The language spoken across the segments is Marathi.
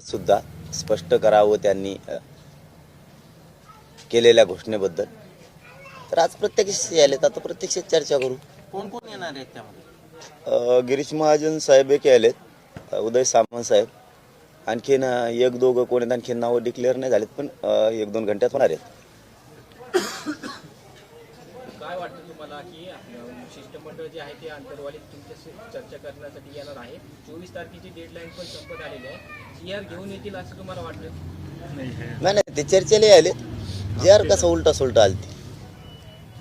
सुद्धा स्पष्ट करावं त्यांनी केलेल्या घोषणेबद्दल. तर आज प्रत्यक्ष आलेत आता प्रत्यक्ष चर्चा करू. कोण कोण येणार आहेत त्यामध्ये? गिरीश महाजन साहेब एक आलेत उदय सामंत साहेब. आणखीन एक दोघं कोणी आहेत, आणखीन नावं डिक्लेअर नाही झालेत पण एक दोन घंट्यात होणार आहेत काय वाटतं तुम्हाला की अं, शिष्टमंडळ जे आहे ते आंतरवालीत तुमच्याशी चर्चा करण्यासाठी येणार आहे. चोवीस तारखेची डेडलाईन पण संपत आलेली आहे. जी आर घेऊन येतील असं तुम्हाला वाटतं? नाही नाही ते चर्चेला आले. जे आर कसं उलटा सुलटा आलते?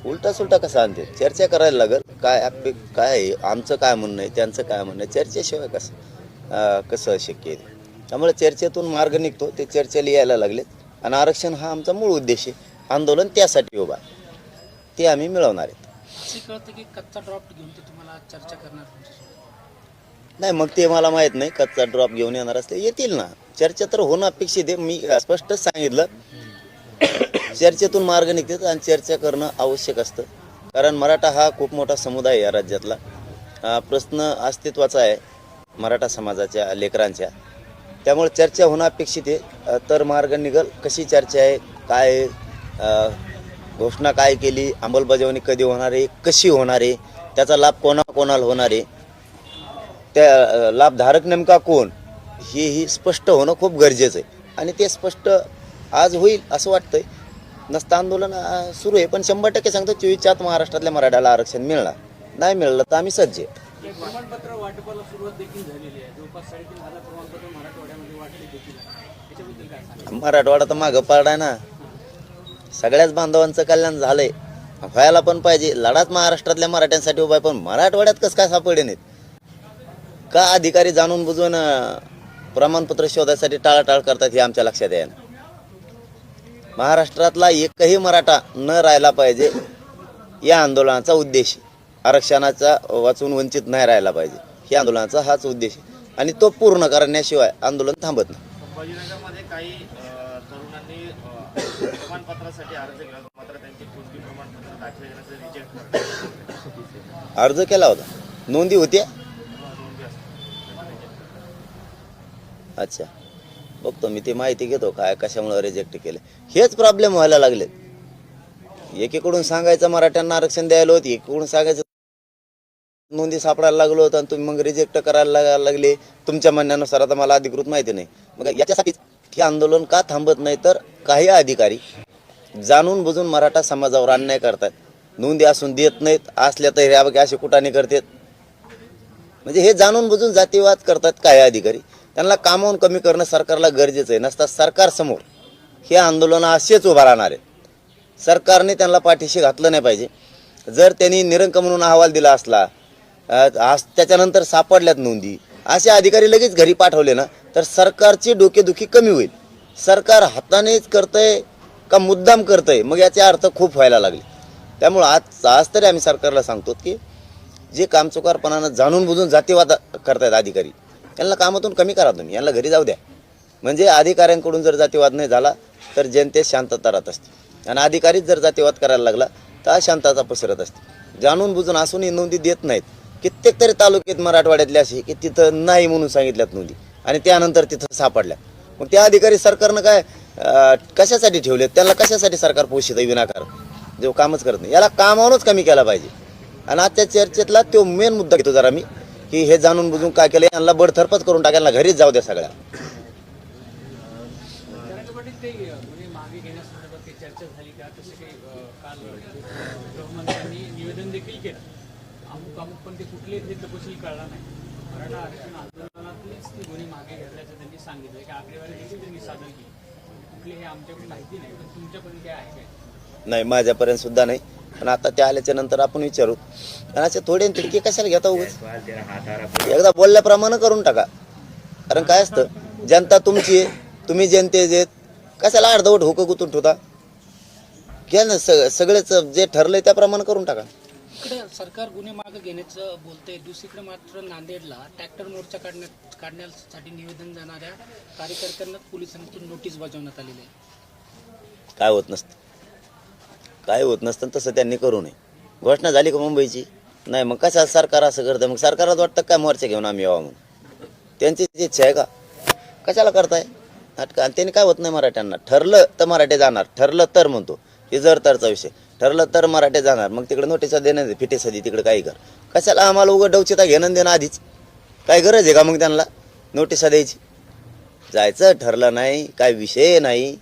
उलटा सुलटा कसा आणते? चर्चा करायला लागल. काय काय आहे? आमचं काय म्हणणं आहे? त्यांचं काय म्हणणं आहे? चर्चेशिवाय कसं कसं शक्य आहे? त्यामुळे चर्चेतून मार्ग निघतो. ते चर्चेला यायला लागलेत. आणि आरक्षण हा आमचा मूळ उद्देश आहे. आंदोलन त्यासाठी उभा आहे. ते आम्ही मिळवणार आहेत. असे कळतं की कच्चा घेऊन ते तुम्हाला चर्चा करणार तुमच्यासोबत. नाही मग ते मला माहीत नाही कच्चा ड्रॉप घेऊन येणार असते येतील ना. चर्चा तर होणं अपेक्षित आहे. मी स्पष्ट सांगितलं. चर्चेतून मार्ग निघतात आणि चर्चा करणं आवश्यक असतं. कारण मराठा हा खूप मोठा समुदाय आहे या राज्यातला. प्रश्न अस्तित्वाचा आहे मराठा समाजाच्या लेकरांच्या. त्यामुळे चर्चा होणं अपेक्षित आहे. तर मार्ग निघल. कशी चर्चा आहे काय आहे, घोषणा काय केली अंमलबजावणी कधी होणार आहे कशी होणार आहे त्याचा लाभ कोणा कोणाला होणार आहे? त्या लाभधारक नेमका कोण? हे ही स्पष्ट होणं खूप गरजेचं आहे. आणि ते स्पष्ट आज होईल असं वाटतंय. नसतं आंदोलन सुरू आहे पण शंभर टक्के सांगतो चोवीसच्या आत महाराष्ट्रातल्या मराठ्याला आरक्षण मिळणार. नाही मिळलं तर आम्ही सज्ज आहे. प्रमाणपत्र वाटपाला सुरुवात देखील झालेली आहे. जवळपास साडेतीन हजार प्रमाणपत्र मराठवाड्यामध्ये वाटले देखील आहे. त्याच्याबद्दल काय सांगा मराठवाडा तर मागं पाडाय ना. सगळ्याच बांधवांचं कल्याण झालंय. व्हायला पण पाहिजे. लढाच महाराष्ट्रातल्या मराठ्यांसाठी उभा आहे पण मराठवाड्यात कसं काय सापडे नाहीत का अधिकारी जाणून बुजून प्रमाणपत्र शोधायसाठी टाळाटाळ करतात हे आमच्या लक्षात आहे महाराष्ट्रातला एकही मराठा न राहिला पाहिजे या आंदोलनाचा उद्देश. आरक्षणाचा वाचून वंचित नाही राहिला पाहिजे. हे आंदोलनाचा हाच उद्देश आणि तो पूर्ण करण्याशिवाय आंदोलन थांबत नाही. प्रमाणपत्रासाठी अर्ज केला मात्र त्यांची पुष्टी प्रमाणपत्र दाखल केल्याचं रिजेक्ट करण्यात अर्ज केला होता? नोंदी असतात अच्छा. बघतो मी ती माहिती घेतो काय कशामुळे रिजेक्ट केलं. हेच प्रॉब्लेम व्हायला लागले एकीकडून सांगायचं मराठ्यांना आरक्षण द्यायला होती एकीकडून सांगायचं नोंदी सापडायला लागलो होतं आणि तुम्ही मग रिजेक्ट करायला लागा- लागले. तुमच्या म्हणण्यानुसार आता मला अधिकृत माहिती नाही. मग याच्यासाठी हे आंदोलन का थांबत नाही तर काही अधिकारी जाणून बुजून मराठा समाजावर अन्याय करतात नोंदी असून देत नाहीत असल्या तर ह्या असे कुठाने करतात. म्हणजे हे जाणून बुजून जातीवाद करतात काही अधिकारी. त्यांना कामावून कमी करणं सरकारला गरजेचं आहे. नसता सरकारसमोर हे आंदोलन असेच उभा राहणार आहेत. सरकारने त्यांना पाठीशी घातलं नाही पाहिजे. जर त्यांनी निरंक म्हणून अहवाल दिला असला आज त्याच्यानंतर सापडल्यात नोंदी. असे अधिकारी लगेच घरी पाठवले ना तर सरकारची डोकेदुखी कमी होईल. सरकार हातानेच करतंय का मुद्दाम करतंय? मग याचे अर्थ खूप व्हायला लागले. त्यामुळं आज आज तरी आम्ही सरकारला सांगतो की जे कामचुकारपणानं जाणून बुजून जातीवाद करतायत अधिकारी त्यांना कामातून कमी करा तुम्ही यांना घरी जाऊ द्या. म्हणजे अधिकाऱ्यांकडून जर जातीवाद नाही झाला तर जनतेत शांतता राहत असते. आणि अधिकारीच जर जातीवाद करायला लागला तर अशांतता पसरत असते. जाणून बुजून असूनही नोंदी देत नाहीत. कित्येक तरी तालुक्यात मराठवाड्यातले असे की तिथं नाही म्हणून सांगितल्यात नोंदी आणि त्यानंतर तिथं सापडल्या. मग त्या अधिकारी सरकारनं काय कशासाठी ठेवले त्यांना कशासाठी सरकार पोषित आहे? विनाकार जो कामच करत नाही. याला कामावरूनच कमी केला पाहिजे. आणि आजच्या चर्चेतला तो मेन मुद्दा घेतो जरा मी की हे जाणून बुजून काय केलं? यांना बडथरपच करून टाकायला घरीच जाऊ द्या सगळ्या त्याच्या पाठी ते अ, म्हणजे मागे घेण्यासंदर्भात काही चर्चा झाली का तसे काही अ, काल अ, गृहमंत्र्यांनी निवेदन देखील केलं अमुक अमुक पण ते कुठले हे तपशील कळला नाही मराठा आरक्षण आंदोलनातलीच ती गुन्हे मागे घेतल्याचं त्यांनी सांगितलं. की आकडेवारी देखील त्यांनी सादर केली. कुठली हे आमच्याकडे माहिती नाही पण तुमच्यापर्यंत काय आहे काय? नाही माझ्यापर्यंत सुद्धा नाही. पण आता त्या आल्याच्यानंतर आपण विचारू. आणि असे थोडे तिडकी कशाला घेता उगाच? एकदा बोलल्याप्रमाणे करून टाका. कारण काय असतं जनता तुमची आहे तुम्ही जनतेचे आहेत. कशाला अर्धवट होकं गुतून ठेवता? घ्या ना सग सगळेच जे ठरलंय त्याप्रमाणे करून टाका. इकडे सरकार गुन्हे मागे घेण्याचं बोलतंय. दुसरीकडे मात्र नांदेडला ट्रॅक्टर मोर्चा काढण्यात काढण्यासाठी निवेदन जाणाऱ्या कार्यकर्त्यांना पोलिसांकडून नोटीस बजावण्यात आलेली आहे. काय होत नसतं. काय होत नसतं तसं त्यांनी करू नये. घोषणा झाली का मुंबईची? नाही मग कशा सरकार असं करतं मग सरकारात वाटतं काय मोर्चा घेऊन आम्ही यावं म्हणून? त्यांची इच्छा आहे का? कशाला करताय? नाटकं आणि त्यांनी काय होत नाही मराठ्यांना? ठरलं तर मराठे जाणार ठरलं तर म्हणतो. हे जर तरचा विषय. ठरलं तर मराठे जाणार. मग तिकडे नोटिसा देणं फिटे सदी तिकडे काही कर. कशाला आम्हाला उघड डवचिता घेणं देणं आधीच? काय गरज आहे का मग त्यांना? नोटिसा द्यायची. जायचं ठरलं नाही काय विषय नाही.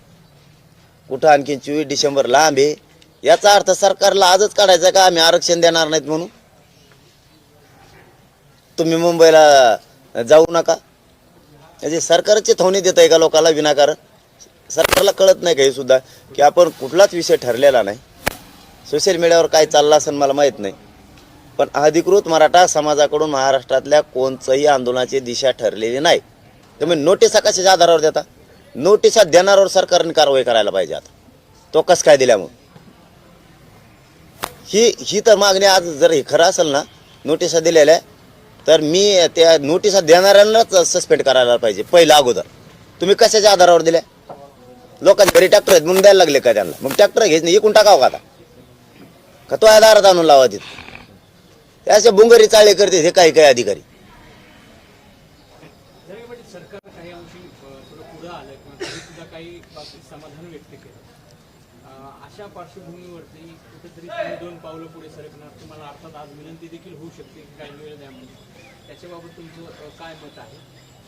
कुठं आणखीन चोवीस डिसेंबर लांब आहे? याचा अर्थ सरकारला आजच काढायचा का आम्ही आरक्षण देणार नाहीत म्हणून? तुम्ही मुंबईला जाऊ नका. म्हणजे सरकारची थवणी देत आहे का लोकांना विनाकारण? सरकारला कळत नाही का हे सुद्धा की आपण कुठलाच विषय ठरलेला नाही. सोशल मीडियावर काय चाललं असेल मला माहीत नाही. पण अधिकृत मराठा समाजाकडून महाराष्ट्रातल्या कोणचंही आंदोलनाची दिशा ठरलेली नाही. तुम्ही नोटिसा कशाच्या आधारावर देता. नोटिसा देणाऱ्यावर सरकारने कारवाई करायला पाहिजे आता. तो कसं काय दिल्यामुळं ही ही तर मागणी आज जर हे खरं असेल ना नोटिसा दिलेल्या तर मी त्या नोटिसा देणाऱ्यांनाच सस्पेंड करायला पाहिजे पहिलं अगोदर. तुम्ही कशाच्या आधारावर दिल्या? लोकांच्या घरी ट्रॅक्टर आहेत म्हणून द्यायला लागले का त्यांना? मग ट्रॅक्टर घेत नाही इकून टाकावं का आता? का तो आधारात आणून लावा तिथं. ते असे बुंगरी चाळे करते हे काही काही अधिकारी. म्हणजे सरकार काही अंशी अ, पुढं आलं किंवा त्यांनी काही समाधान व्यक्त केलं. अ, अशा पार्श्वभूमीवरती कुठेतरी तुम्ही दोन पावलं पुढे सरकणार तुम्हाला अर्थात आज विनंती देखील होऊ शकते की काही वेळ द्या म्हणून. त्याच्याबाबत तुमचं काय मत आहे?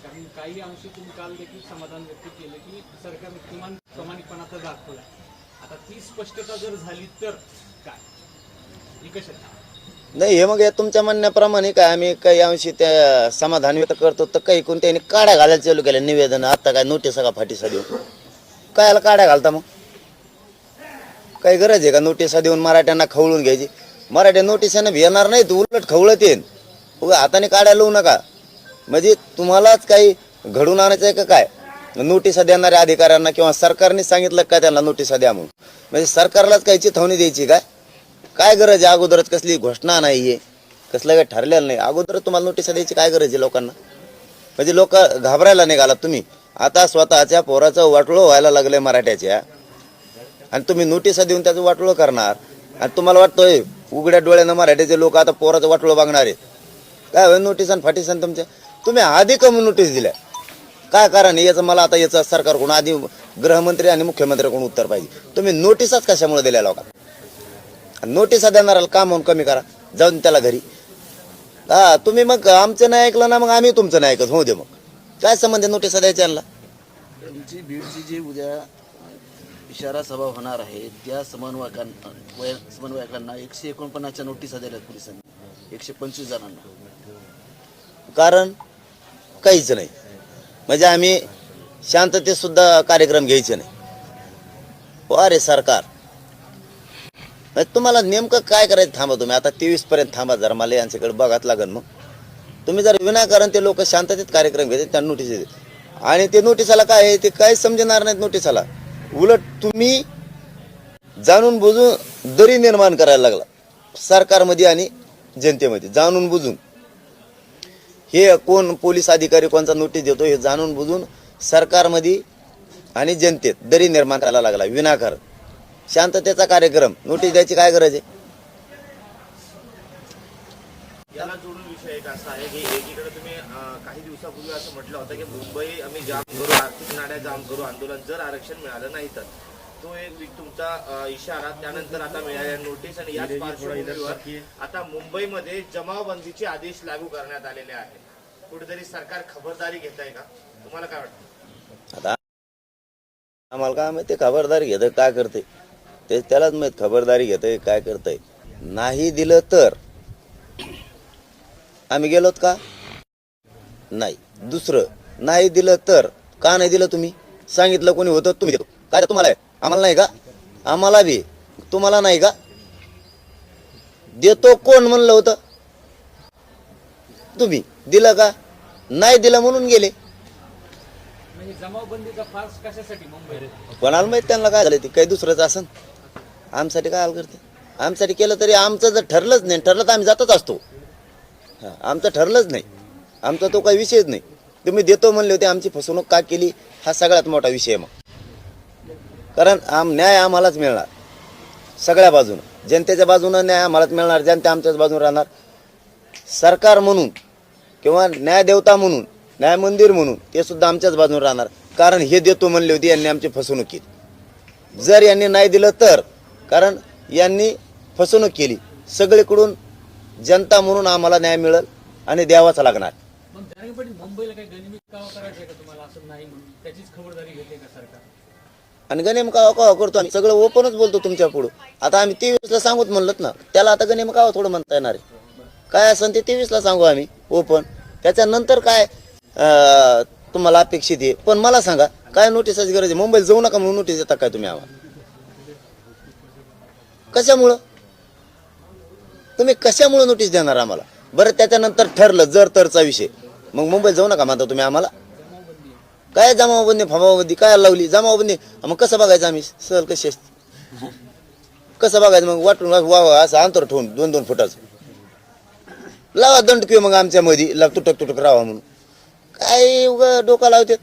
कारण काही अंशी तुम्ही काल देखील समाधान व्यक्त केलं की सरकारने किमान प्रामाणिकपणा तर दाखवला आता ती स्पष्टता जर झाली तर काय? नाही हे मग या तुमच्या म्हणण्याप्रमाणे काय आम्ही काही अंशी त्या समाधान व्यक्त करतो तर काही कोण त्यांनी काड्या घालायला चालू केल्या निवेदन आता काय नोटीस का फाटीसा देऊन. कायला काड्या घालता मग? काही गरज आहे का नोटिसा देऊन मराठ्यांना खवळून घ्यायची? मराठ्या भिणार नाही तू उलट खवळत येईन. उगा हाताने काड्या लावू नका. म्हणजे तुम्हालाच काही घडून आणायचं आहे का काय? नोटिसा देणाऱ्या अधिकाऱ्यांना किंवा सरकारने सांगितलं का त्यांना नोटिसा द्या म्हणून? म्हणजे सरकारलाच काही चिथवणी द्यायची काय? काय गरज आहे? अगोदरच कसली घोषणा नाही आहे कसलं काही ठरलेलं नाही. अगोदरच तुम्हाला नोटिसा द्यायची काय गरज आहे लोकांना? म्हणजे लोक घाबरायला निघालात तुम्ही. आता स्वतःच्या पोराचं वाटोळं व्हायला लागलंय मराठ्याच्या. आणि तुम्ही नोटिसा देऊन त्याचं वाटोळं करणार. आणि तुम्हाला वाटतंय उघड्या डोळ्यानं मराठ्याचे लोक आता पोराचं वाटोळं बघणार आहेत. काय होईल नोटीस आणि फाटीसन तुमच्या? तुम्ही आधी कमी नोटीस दिल्या. काय कारण याचं मला आता याचं सरकारकडून आधी गृहमंत्री आणि मुख्यमंत्र्याकडून उत्तर पाहिजे. तुम्ही नोटिसाच कशामुळे दिल्या लोकांना? नोटिसा देणाऱ्याला का म्हणून कमी करा. जाऊन त्याला घरी. हा तुम्ही मग आमचं नाही ऐकलं ना मग आम्ही तुमचं नाही ऐकत. होऊ दे मग. काय संबंध आहे नोटिसा द्यायच्या यांना? त्यांची बीडची जी उद्या इशारा सभा होणार आहे त्या समन्वयकांना वय- समन्वयकांना एकशे एकोणपन्नासच्या नोटिसा दिल्या पोलिसांनी. एकशे पंचवीस जणांना. कारण काहीच नाही. म्हणजे आम्ही शांततेत सुद्धा कार्यक्रम घ्यायचे नाही. हो अरे सरकार. म्हणजे तुम्हाला नेमकं काय करायचं थांबा तुम्ही? आता तेवीस पर्यंत थांबा जरा मला यांच्याकडे बघात लागेल मग. तुम्ही जर विनाकारण ते लोक शांततेत कार्यक्रम घेते त्या नोटीस देते आणि ते नोटिसाला काय आहे ते काय समजणार नाहीत नोटिसाला उलट तुम्ही जाणून बुजून दरी निर्माण करायला लागला. सरकारमध्ये आणि जनतेमध्ये जाणून बुजून. हे कोण पोलीस अधिकारी कोणचा नोटीस देतो हे जाणून बुजून सरकारमध्ये आणि जनतेत दरी निर्माण करायला लागला विनाकारण. शांततेचा कार्यक्रम. नोटीस द्यायची काय गरज आहे? याला जोडून विषय एक असा आहे की एकीकडे तुम्ही काही दिवसापूर्वी असं म्हटलं होतं की मुंबई आम्ही जाम करू आर्थिक नाड्या जाम करू आंदोलन जर आरक्षण मिळालं नाही तर. तो एक तुमचा इशारा त्यानंतर आता नोटीस आणि याच पार्श्वभूमीवर आता मुंबईमध्ये जमावबंदीचे आदेश लागू करण्यात आलेले आहेत कुठेतरी सरकार खबरदारी घेत आहे का? तुम्हाला काय वाटतं? आता आम्हाला काय माहिती खबरदारी घेतं काय करते ते त्यालाच माहीत खबरदारी घेतंय काय करतंय. नाही दिलं तर? आम्ही गेलोत का? नाही. दुसरं नाही दिलं तर? का नाही दिलं तुम्ही? सांगितलं कोणी होतं तुम्ही देतो. काय तुम्हाला? आम्हाला नाही का? आम्हाला बी. तुम्हाला नाही का? देतो कोण म्हणलं होतं? तुम्ही. दिलं का? नाही दिलं म्हणून गेले. म्हणजे जमावबंदीचा फार्स कशासाठी मुंबईत? कोणाला माहीत त्यांना काय झालं ते? काही दुसरंच असन. आमसाठी काय हाल करते? आमसाठी केलं तरी आमचं जर ठरलंच नाही ठरलं तर आम्ही जातच असतो. हां आमचं ठरलंच नाही. आमचा तो काही विषयच नाही. तुम्ही देतो म्हणले होते आमची फसवणूक का केली? हा सगळ्यात मोठा विषय मग. कारण आम न्याय आम्हालाच मिळणार. सगळ्या बाजूनं. जनतेच्या बाजूनं न्याय आम्हालाच मिळणार जनता आमच्याच बाजून राहणार. सरकार म्हणून किंवा न्यायदेवता म्हणून न्याय मंदिर म्हणून ते सुद्धा आमच्याच बाजून राहणार. कारण हे देतो म्हणले होते यांनी आमची फसवणूक केली. जर यांनी नाही दिलं तर कारण यांनी फसवणूक केली. सगळीकडून जनता म्हणून आम्हाला न्याय मिळेल आणि द्यावाच लागणार. असं आणि गणेम कावा कावा करतो? आम्ही सगळं ओपनच बोलतो तुमच्या पुढं. आता आम्ही तेवीसला सांगूत म्हणलं ना त्याला आता गणेम कावा थोडं म्हणता येणार काय असेल ते तेवीसला सांगू आम्ही ओपन. त्याच्यानंतर काय तुम्हाला अपेक्षित आहे? पण मला सांगा काय नोटिसाची गरज आहे? मुंबईला जाऊ नका म्हणून नोटीस देता काय तुम्ही आम्हाला? कशामुळं? तुम्ही कशामुळं नोटीस देणार आम्हाला? बरं त्याच्यानंतर ठरलं जर तरचा विषय. मग मुंबईत जाऊ नका म्हणता तुम्ही आम्हाला. काय जमावबंदी फमावबंदी काय लावली जमावबंदी. मग कसं बघायचं आम्ही? सहल कशी असते? कसं बघायचं? मग वाटून वा वा असं अंतर ठेवून दोन दोन फुटाचं. लावा दंड किंवा मग आमच्या मध्ये ला तुटक तुटक राहा म्हणून. काय उगा डोका लावतात?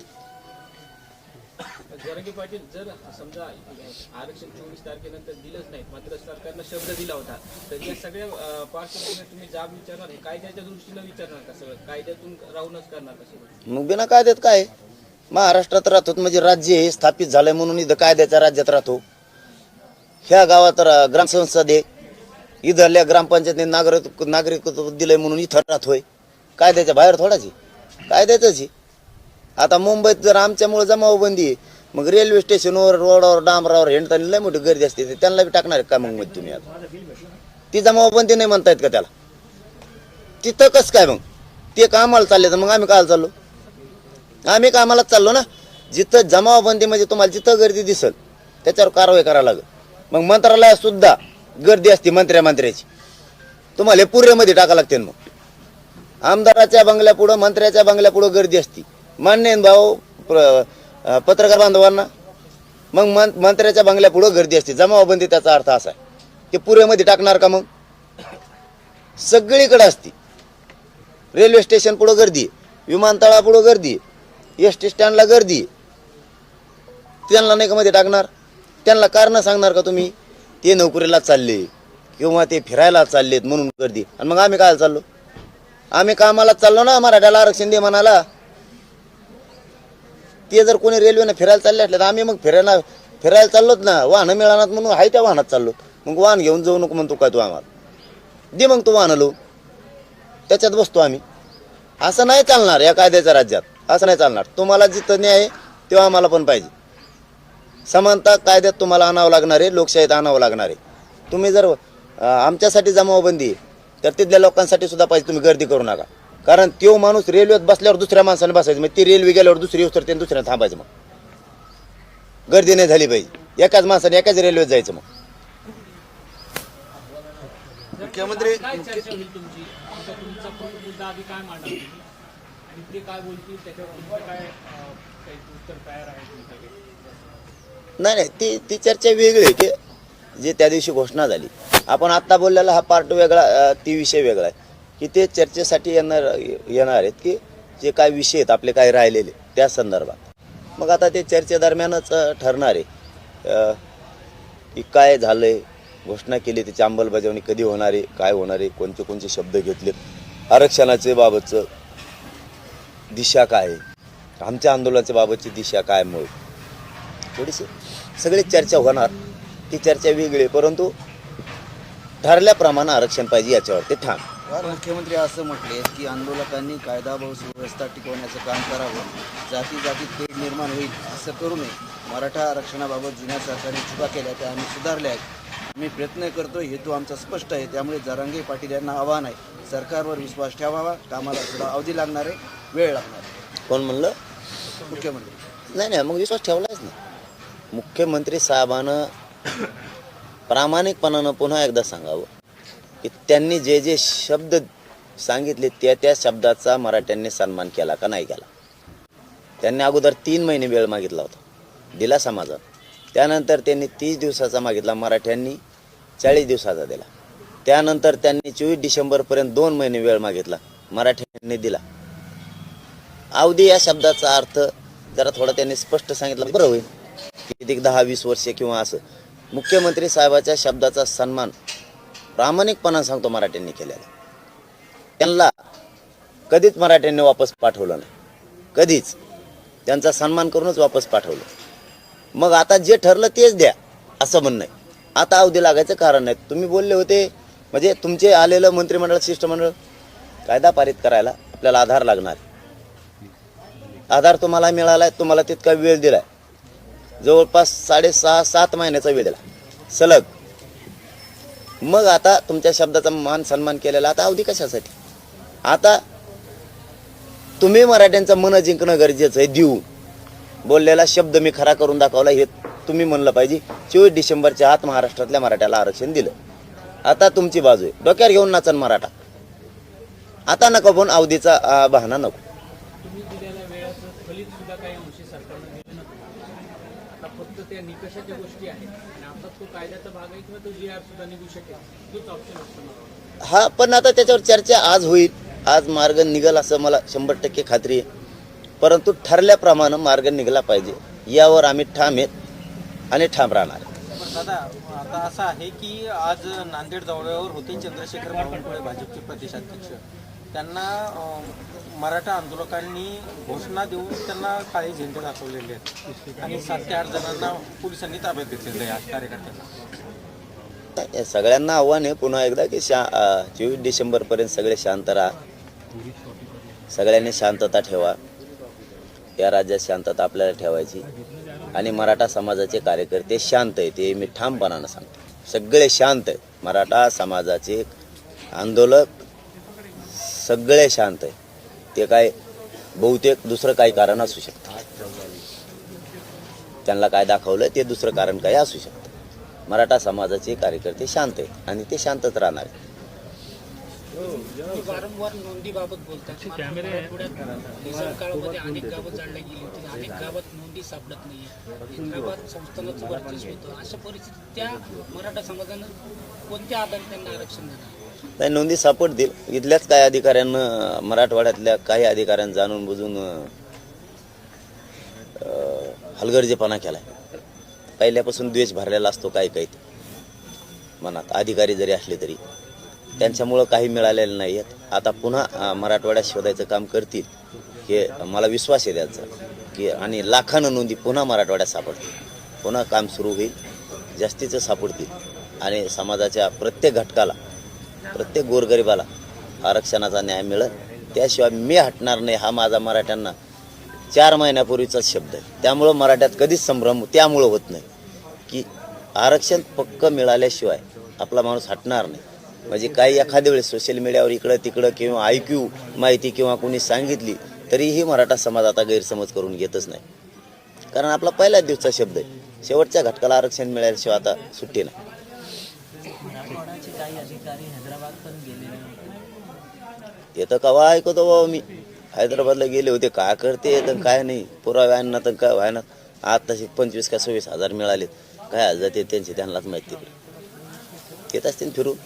जरांगे पाटील जर समजा आरक्षण चोवीस तारखेनंतर दिलंच नाही मात्र सरकारनं शब्द दिला होता तर या सगळ्या पार्श्वभूमीवर तुम्ही जाब विचारणार कायद्याच्या दृष्टीनं विचारणार का सगळं? कायद्यातून राहूनच करणार का सगळं? मग बिना कायद्यात काय? महाराष्ट्रात राहतो म्हणजे राज्य हे स्थापित झालंय म्हणून इथं कायद्याच्या राज्यात राहतो. ह्या गावात रा- ग्रामसंसद आहे इथल्या ग्रामपंचायतीने नागरिक नागरिकत्व दिलंय म्हणून इथं राहतोय. कायद्याच्या बाहेर थोडाच आहे. कायद्याचंच आहे. आता मुंबईत जर आमच्यामुळे जमावबंदी आहे मग रेल्वे स्टेशनवर रोडावर डांबरावर हेणताना लय मोठी गर्दी असते. तर त्यांना बी टाकणार का मग मध्ये तुम्ही आता? ती जमावबंदी नाही म्हणतायत का त्याला? तिथं कसं काय मग? ते कामाला चालले तर मग आम्ही काय चाललो. आम्ही कामालाच चाललो ना जिथं जमावबंदी म्हणजे तुम्हाला जिथं गर्दी दिसल त्याच्यावर कारवाई करायला लागेल. मग मंत्रालयात सुद्धा गर्दी असते मंत्र्या मंत्र्याची. तुम्हाला हे पुऱ्यामध्ये टाका लागते मग. आमदाराच्या बंगल्यापुढं मंत्र्याच्या बंगल्यापुढं गर्दी असती. मान्य भाऊ प्र- पत्रकार बांधवांना. मग मं मंत्र्याच्या बंगल्यापुढं गर्दी असते. जमावबंदी त्याचा अर्थ असा आहे ते पुऱ्यामध्ये टाकणार का मग? सगळीकडे असते. रेल्वे स्टेशन पुढं गर्दी आहे विमानतळापुढं गर्दी आहे एस टी स्टँडला गर्दी आहे. त्यांना नाही का मध्ये टाकणार? त्यांना कारणं सांगणार का तुम्ही? ते नोकरीला चालले किंवा ते फिरायला चाललेत म्हणून गर्दी आणि मग आम्ही काय चाललो? आम्ही कामाला चाललो ना मराठ्याला आरक्षण दे म्हणाला. ते जर कोणी रेल्वेनं फिरायला चालले असले तर आम्ही मग फिरायला फिरायला चाललोत ना. वाहनं मिळणार म्हणून आहे त्या वाहनात चाललो मग वाहन घेऊन जाऊ नको म्हणतो काय तू आम्हाला? दे मग तू वाहन लो त्याच्यात बसतो आम्ही. असं नाही चालणार या कायद्याच्या राज्यात. असं नाही चालणार. तुम्हाला जिथं न्याय आहे, तेव्हा आम्हाला पण पाहिजे. समानता कायद्यात तुम्हाला आणावं लागणार आहे लोकशाहीत आणावं लागणार आहे. तुम्ही जर आमच्यासाठी जमावबंदी आहे तर तिथल्या लोकांसाठी सुद्धा पाहिजे. तुम्ही गर्दी करू नका. कारण तो माणूस रेल्वेत बसल्यावर दुसऱ्या माणसाने बसायचं. मग ती रेल्वे गेल्यावर दुसरी तर त्याने दुसऱ्या थांबायचं मग. गर्दी नाही झाली पाहिजे एकाच माणसाने एकाच रेल्वेत जायचं मग. मुख्यमंत्री ते नाही नाही. ती ती चर्चा वेगळी आहे की जे त्या दिवशी घोषणा झाली. आपण आत्ता बोललेला हा पार्ट वेगळा ती विषय वेगळा आहे. की ते चर्चेसाठी येणार येणार आहेत की जे काय विषय आहेत आपले काय राहिलेले त्या संदर्भात. मग आता ते चर्चेदरम्यानच ठरणार आहे. की काय झालं आहे घोषणा केली त्याची अंमलबजावणी कधी होणार आहे काय होणार आहे कोणते कोणते शब्द घेतलेत आरक्षणाचे बाबतचं दिशा काय आहे आमच्या आंदोलनाच्या बाबतची दिशा काय मग थोडीशी सगळी चर्चा होणार ती चर्चा वेगळी आहे परंतु ठरल्याप्रमाणे आरक्षण पाहिजे याच्यावर ते ठाम. मुख्यमंत्री असं म्हटले की आंदोलकांनी कायदा व सुव्यवस्था टिकवण्याचं काम करावं जाती जातीत तेढ निर्माण होईल असं करू नये. मराठा आरक्षणाबाबत जुन्या सरकारने चुका केल्या त्या आम्ही सुधारल्या आहेत. आम्ही प्रयत्न करतोय हेतू आमचा स्पष्ट आहे त्यामुळे जरांगे पाटील यांना आव्हान आहे. सरकारवर विश्वास ठेवावा कामाला थोडा अवधी लागणार आहे वेळ लागणार आहे. कोण म्हणलं? मुख्यमंत्री. नाही नाही मग विश्वास ठेवलाच नाही. मुख्यमंत्री साहेबानं प्रामाणिकपणानं पुन्हा एकदा सांगावं. की त्यांनी जे जे शब्द सांगितले त्या त्या शब्दाचा मराठ्यांनी सन्मान केला का नाही केला? त्यांनी अगोदर तीन महिने वेळ मागितला होता दिला समाजात. त्यानंतर त्यांनी तीस दिवसाचा मागितला मराठ्यांनी चाळीस दिवसाचा दिला. त्यानंतर त्यांनी चोवीस डिसेंबरपर्यंत दोन महिने वेळ मागितला मराठ्यांनी दिला. अवधी या शब्दाचा अर्थ जरा थोडा त्यांनी स्पष्ट सांगितलं बरं होईल. किती दहा वीस वर्षे किंवा असं. मुख्यमंत्री साहेबाच्या शब्दाचा सन्मान प्रामाणिकपणा सांगतो मराठ्यांनी केलेला. त्यांना कधीच मराठ्यांनी वापस पाठवलं नाही. कधीच. त्यांचा सन्मान करूनच वापस पाठवलं. मग आता जे ठरलं तेच द्या असं म्हणणं आहे. आता अवधी लागायचं कारण नाही. तुम्ही बोलले होते म्हणजे तुमचे आलेलं मंत्रिमंडळ शिष्टमंडळ कायदा पारित करायला आपल्याला आधार लागणार आधार तुम्हाला मिळाला आहे तुम्हाला तितका वेळ दिलाय. जवळपास साडेसहा सात महिन्याचा वेळ दिला. सलग. मग आता तुमच्या शब्दाचा मान सन्मान केलेला आता अवधी कशासाठी? आता तुम्ही मराठ्यांचं मन जिंकणं गरजेचं आहे देऊ. बोललेला शब्द मी खरा करून दाखवला हे तुम्ही म्हणलं पाहिजे. चोवीस डिसेंबरच्या आत महाराष्ट्रातल्या मराठ्याला आरक्षण दिलं. आता तुमची बाजू आहे. डोक्यावर घेऊन नाचन मराठा. आता नको पण अवधीचा बहाना नको. फक्त त्या निकषाच्या गोष्टी आहेत. हा पण आता त्याच्यावर चर्चा आज होईल. आज मार्ग निघल असं मला शंभर टक्के खात्री आहे. परंतु ठरल्याप्रमाणे मार्ग निघाला पाहिजे. यावर आम्ही ठाम आहेत आणि ठाम राहणार. दादा आता असं आहे की आज नांदेड दौऱ्यावर होते चंद्रशेखर बावनकुळे भाजपचे प्रदेशाध्यक्ष. त्यांना मराठा आंदोलकांनी घोषणा देऊन त्यांना काळे झेंडे दाखवलेले आहेत. आणि सात ते आठ जणांना पोलिसांनी ताब्यात घेतलेलं आहे आज कार्यकर्त्यांना. सगळ्यांना आव्हान आहे पुन्हा एकदा की शा चोवीस डिसेंबरपर्यंत सगळे शांत राहा. सगळ्यांनी शांतता ठेवा. या राज्यात शांतता आपल्याला ठेवायची. आणि मराठा समाजाचे कार्यकर्ते शांत आहेत ते मी ठामपणानं सांगतो. सगळे शांत आहेत. मराठा समाजाचे आंदोलक सगळे शांत आहे. ते काय बहुतेक दुसरं काही कारण असू शकतं. त्यांना काय दाखवलं ते दुसरं कारण काही असू शकतं. मराठा समाजाचे कार्यकर्ते शांत आहेत आणि ते शांतच राहणार आहेत. वारंवार नोंदीबाबत बोलतात काळामध्ये अनेक गावं जाळल्या गेली होती अनेक गावात नोंदी सापडत संस्थानाचं वर्चस्व होतं. अशा परिस्थितीत त्या मराठा समाजानं कोणत्या आधारे त्यांना आरक्षण देणार? नाही नोंदी सापडतील. इथल्याच काही अधिकाऱ्यांना मराठवाड्यातल्या काही अधिकाऱ्यांना जाणून बुजून हलगर्जीपणा हलगर्जेपणा केलाय. पहिल्यापासून द्वेष भरलेला असतो काही काही. मनात अधिकारी जरी असले तरी. त्यांच्यामुळं काही मिळालेलं नाही आहेत आता पुन्हा मराठवाड्यात शोधायचं काम करतील हे मला विश्वास आहे त्यांचा. की आणि लाखानं नोंदी पुन्हा मराठवाड्यात सापडतील. पुन्हा काम सुरू होईल जास्तीचं सापडतील. आणि समाजाच्या प्रत्येक घटकाला प्रत्येक गोरगरिबाला आरक्षणाचा न्याय मिळेल. त्याशिवाय मी हटणार नाही हा माझा मराठ्यांना चार महिन्यापूर्वीचाच शब्द आहे. त्यामुळं मराठ्यात कधीच संभ्रम त्यामुळं होत नाही. की आरक्षण पक्क मिळाल्याशिवाय आपला माणूस हटणार नाही. म्हणजे काही एखाद्या वेळेस सोशल मीडियावर इकडं तिकडं किंवा आयक्यू माहिती किंवा कोणी सांगितली तरीही मराठा समाज आता गैरसमज करून घेतच नाही. कारण आपला पहिल्याच दिवसचा शब्द आहे. शेवटच्या घटकाला आरक्षण मिळाल्याशिवाय आता सुट्टी नाही मराठवाड्याचे काही अधिकारी हैदराबाद पण गेलेले होते ते तर कवा ऐकतो बाबा मी. हैदराबादला गेले होते काय करते तर काय नाही. पुरावे आणणार तर काय व्हायना आज तसे पंचवीस का सव्वीस हजार मिळालेत. काय आज जाते त्यांचे त्यांनाच माहिती तिकडे येत असतील फिरून.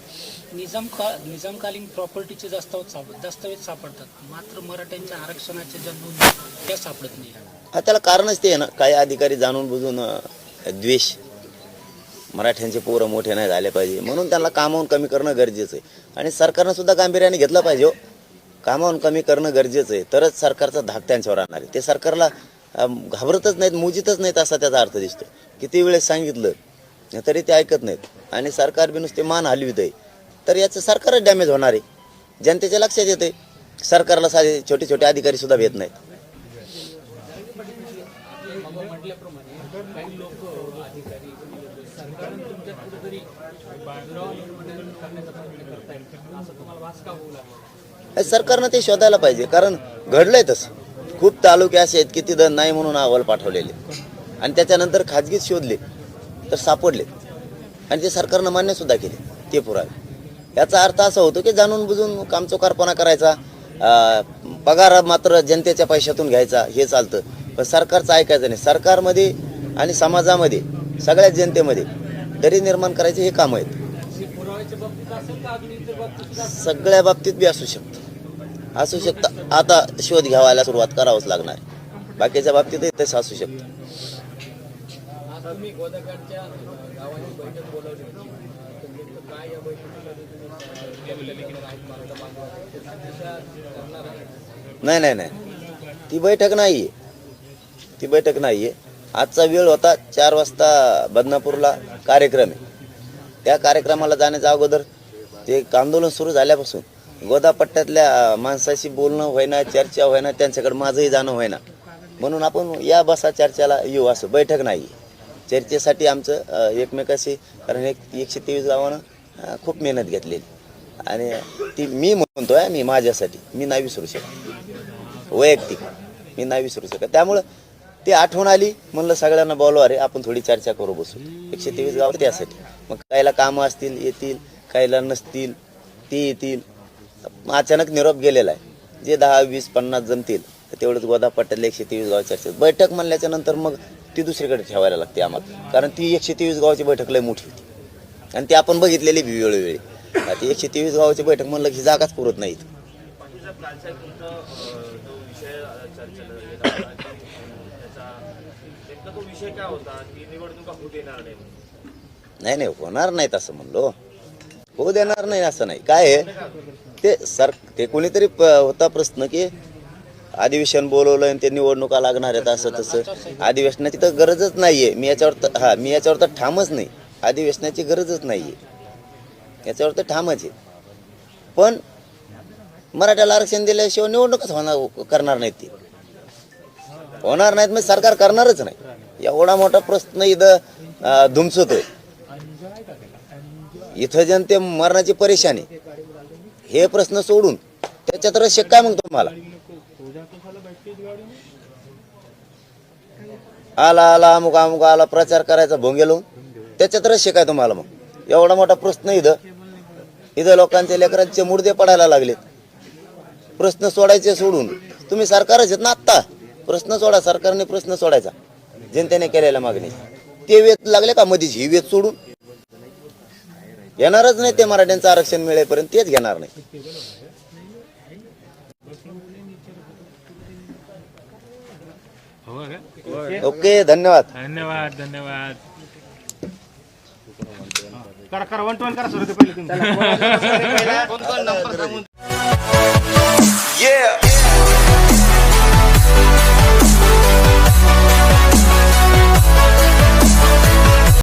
निजाम का निजामकालीन प्रॉपर्टीचे दस्तावेज साप दस्तावेज सापडतात. मात्र मराठ्यांच्या आरक्षणाच्या ज्या नोंदी त्या सापडत नाही. हा त्याला कारणच ते आहे ना. काही अधिकारी जाणून बुजून अं, द्वेष. मराठ्यांचे पोरं मोठे नाही झाले पाहिजे. म्हणून त्यांना कामावून कमी करणं गरजेचं आहे. आणि सरकारनं सुद्धा गांभीर्याने घेतलं पाहिजे हो. कामाहून कमी करणं गरजेचं आहे. तरच सरकारचा धाक त्यांच्यावर राहणार आहे. ते सरकारला घाबरतच नाहीत मोजितच नाहीत असा त्याचा अर्थ दिसतो किती वेळेस सांगितलं तरी ते ऐकत नाहीत. आणि सरकार बी नुसते मान हलवित आहे. तर याचं सरकारच डॅमेज होणार आहे. जनतेच्या लक्षात येते सरकारला साधे छोटे छोटे अधिकारी सुद्धा भेट नाहीत. मग कुठेतरी असं तुम्हाला होऊ लागला? सरकारनं ते शोधायला पाहिजे. कारण घडलंय तसं. खूप तालुके असे आहेत की तिथं नाही म्हणून अहवाल पाठवलेले. आणि त्याच्यानंतर खाजगीत शोधले तर सापडले. आणि ते सरकारनं मान्य सुद्धा केले ते पुरावे. याचा अर्थ असा होतो की जाणून बुजून कामचोकारपणा करायचा पगार मात्र जनतेच्या पैशातून घ्यायचा हे चालतं. पण सरकारचं ऐकायचं नाही. सरकारमध्ये आणि समाजामध्ये सगळ्या जनतेमध्ये दरी निर्माण करायचे हे काम आहेत. सगळ्या बाबतीत बी असू शकतं. असू शकतं. आता शोध घ्यावायला सुरुवात करावंच लागणार. बाकीच्या बाबतीतही तसं असू शकतं. नाही नाही नाही. ती बैठक नाही आहे ती बैठक नाही आहे आजचा वेळ होता चार वाजता बदनापूरला कार्यक्रम आहे. त्या कार्यक्रमाला जाण्याच्या अगोदर ते आंदोलन सुरू झाल्यापासून गोदापट्ट्यातल्या माणसाशी बोलणं होईना चर्चा होईना त्यांच्याकडे माझंही जाणं होईना म्हणून आपण या बसा चर्चेला येऊ असं. बैठक नाही. चर्चेसाठी आमचं एकमेकाशी कारण एक एकशे तेवीस गावानं खूप मेहनत घेतलेली. आणि ती मी म्हणतो आहे मी माझ्यासाठी. मी नाही विसरू शकत. वैयक्तिक. मी नाही विसरू शकत. त्यामुळं ती आठवण आली म्हणलं सगळ्यांना बोलवा अरे आपण थोडी चर्चा करू बसू. एकशे तेवीस गाव त्यासाठी. मग काहीला कामं असतील येतील काहीला नसतील ते येतील. अचानक निरोप गेलेला आहे. जे दहा वीस पन्नास जमतील तर तेवढंच गोदा पट्ट्यातले एकशे तेवीस गाव चर्चेत बैठक म्हणल्याच्या नंतर मग ती दुसरीकडे ठेवायला लागते आम्हाला. कारण ती एकशे तेवीस गावाची बैठक लय मोठी होती. आणि ती आपण बघितलेली बी वेळोवेळी. ती एकशे तेवीस गावाची बैठक म्हणलं की ही जागाच पुरत नाही नाही नाही होणार नाही असं म्हणलो. होऊ देणार नाही असं नाही. काय आहे? ते सर ते कोणीतरी प- होता प्रश्न की अधिवेशन बोलवलं आणि ते निवडणुका लागणार आहेत असं तसं. अधिवेशनाची तर गरजच नाही आहे मी याच्यावर तर हा मी याच्यावर तर ठामच नाही. अधिवेशनाची गरजच नाही आहे याच्यावर तर ठामच आहे. पण मराठ्याला आरक्षण दिल्याशिवाय निवडणूकच होणार करणार नाहीत ती. होणार नाहीत मग सरकार करणारच नाही. एवढा मोठा प्रश्न इथं धुमसतोय. इथं जनते मरणाची परेशानी. हे प्रश्न सोडून त्याच्यात रस काय म्हणतो तुम्हाला? आला आला अमुक अमुक आला प्रचार करायचा भोंगे लावून त्याच्यात रस काय तुम्हाला मग? एवढा मोठा प्रश्न इथं. इथं लोकांच्या लेकरांचे मुर्दे पडायला लागलेत. प्रश्न सोडायचे सोडून. तुम्ही सरकारच आहेत ना आत्ता? प्रश्न सोडा सरकारने प्रश्न सोडायचा. जनतेने केलेल्या मागणी ते वेत लागले का मधीच? ही वेत सोडून. येणारच नाही ते मराठ्यांचं आरक्षण मिळेपर्यंत तेच घेणार नाही. ओके धन्यवाद. धन्यवाद धन्यवाद. करा करा वन टू वन करा सुरू ते पहिले तुम्ही.